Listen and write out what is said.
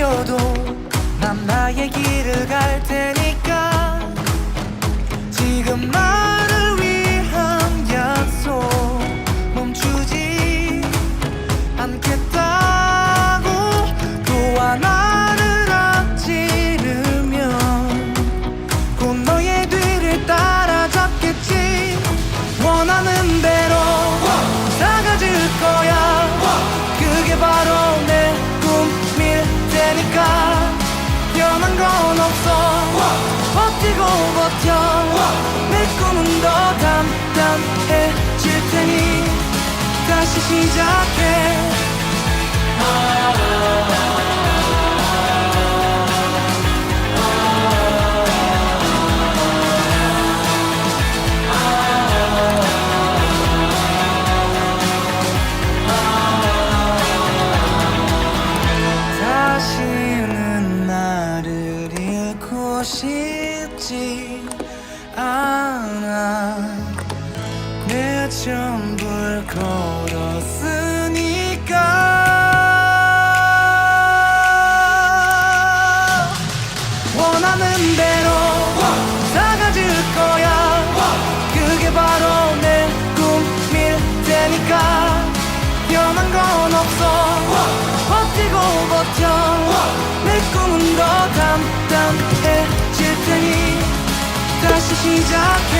한 시 시작해. 다시는 나를 잃고 싶지 않아. 내 전부를 걸 테니까 변한 건 없어. 버티고 버텨. 내 꿈은 더 단단해질 테니 다시 시작해